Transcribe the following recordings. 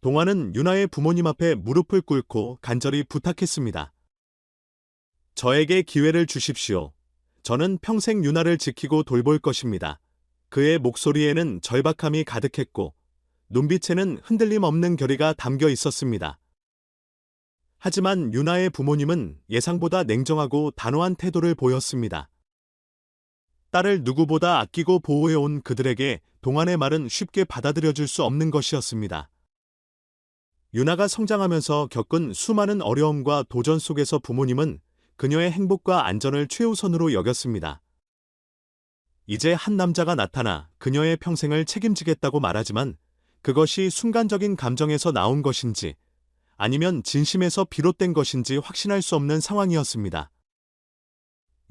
동화는 유나의 부모님 앞에 무릎을 꿇고 간절히 부탁했습니다. 저에게 기회를 주십시오. 저는 평생 유나를 지키고 돌볼 것입니다. 그의 목소리에는 절박함이 가득했고 눈빛에는 흔들림 없는 결의가 담겨 있었습니다. 하지만 유나의 부모님은 예상보다 냉정하고 단호한 태도를 보였습니다. 딸을 누구보다 아끼고 보호해온 그들에게 동안의 말은 쉽게 받아들여질 수 없는 것이었습니다. 유나가 성장하면서 겪은 수많은 어려움과 도전 속에서 부모님은 그녀의 행복과 안전을 최우선으로 여겼습니다. 이제 한 남자가 나타나 그녀의 평생을 책임지겠다고 말하지만 그것이 순간적인 감정에서 나온 것인지 아니면 진심에서 비롯된 것인지 확신할 수 없는 상황이었습니다.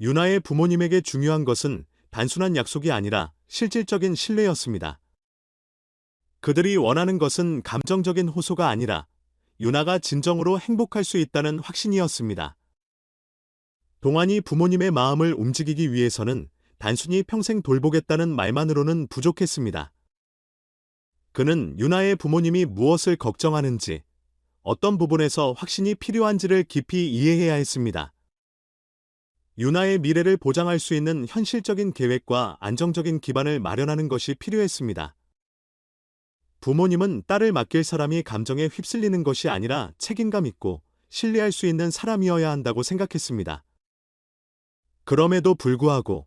유나의 부모님에게 중요한 것은 단순한 약속이 아니라 실질적인 신뢰였습니다. 그들이 원하는 것은 감정적인 호소가 아니라 유나가 진정으로 행복할 수 있다는 확신이었습니다. 동안이 부모님의 마음을 움직이기 위해서는 단순히 평생 돌보겠다는 말만으로는 부족했습니다. 그는 유나의 부모님이 무엇을 걱정하는지, 어떤 부분에서 확신이 필요한지를 깊이 이해해야 했습니다. 유나의 미래를 보장할 수 있는 현실적인 계획과 안정적인 기반을 마련하는 것이 필요했습니다. 부모님은 딸을 맡길 사람이 감정에 휩쓸리는 것이 아니라 책임감 있고 신뢰할 수 있는 사람이어야 한다고 생각했습니다. 그럼에도 불구하고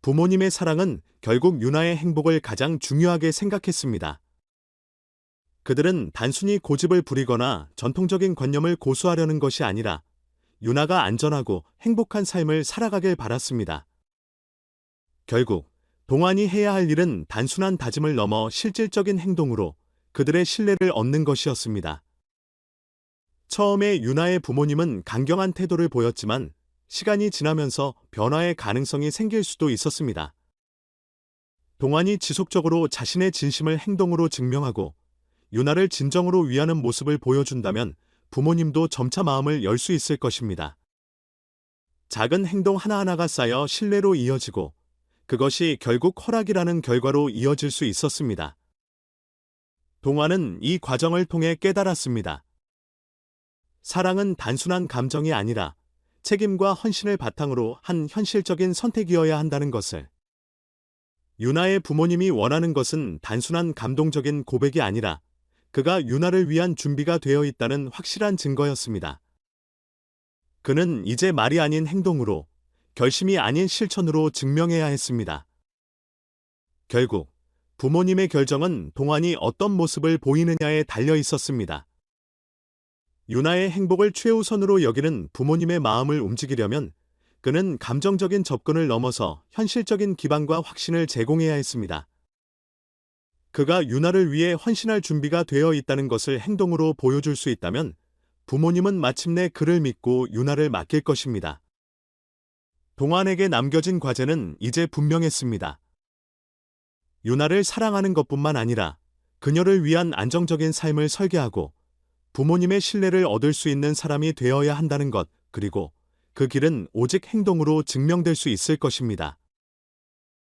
부모님의 사랑은 결국 유나의 행복을 가장 중요하게 생각했습니다. 그들은 단순히 고집을 부리거나 전통적인 관념을 고수하려는 것이 아니라 유나가 안전하고 행복한 삶을 살아가길 바랐습니다. 결국 동안이 해야 할 일은 단순한 다짐을 넘어 실질적인 행동으로 그들의 신뢰를 얻는 것이었습니다. 처음에 유나의 부모님은 강경한 태도를 보였지만 시간이 지나면서 변화의 가능성이 생길 수도 있었습니다. 동안이 지속적으로 자신의 진심을 행동으로 증명하고 유나를 진정으로 위하는 모습을 보여준다면 부모님도 점차 마음을 열 수 있을 것입니다. 작은 행동 하나하나가 쌓여 신뢰로 이어지고 그것이 결국 허락이라는 결과로 이어질 수 있었습니다. 동화는 이 과정을 통해 깨달았습니다. 사랑은 단순한 감정이 아니라 책임과 헌신을 바탕으로 한 현실적인 선택이어야 한다는 것을. 유나의 부모님이 원하는 것은 단순한 감동적인 고백이 아니라 그가 유나를 위한 준비가 되어 있다는 확실한 증거였습니다. 그는 이제 말이 아닌 행동으로, 결심이 아닌 실천으로 증명해야 했습니다. 결국 부모님의 결정은 동안이 어떤 모습을 보이느냐에 달려 있었습니다. 유나의 행복을 최우선으로 여기는 부모님의 마음을 움직이려면 그는 감정적인 접근을 넘어서 현실적인 기반과 확신을 제공해야 했습니다. 그가 유나를 위해 헌신할 준비가 되어 있다는 것을 행동으로 보여줄 수 있다면 부모님은 마침내 그를 믿고 유나를 맡길 것입니다. 동안에게 남겨진 과제는 이제 분명했습니다. 유나를 사랑하는 것뿐만 아니라 그녀를 위한 안정적인 삶을 설계하고 부모님의 신뢰를 얻을 수 있는 사람이 되어야 한다는 것, 그리고 그 길은 오직 행동으로 증명될 수 있을 것입니다.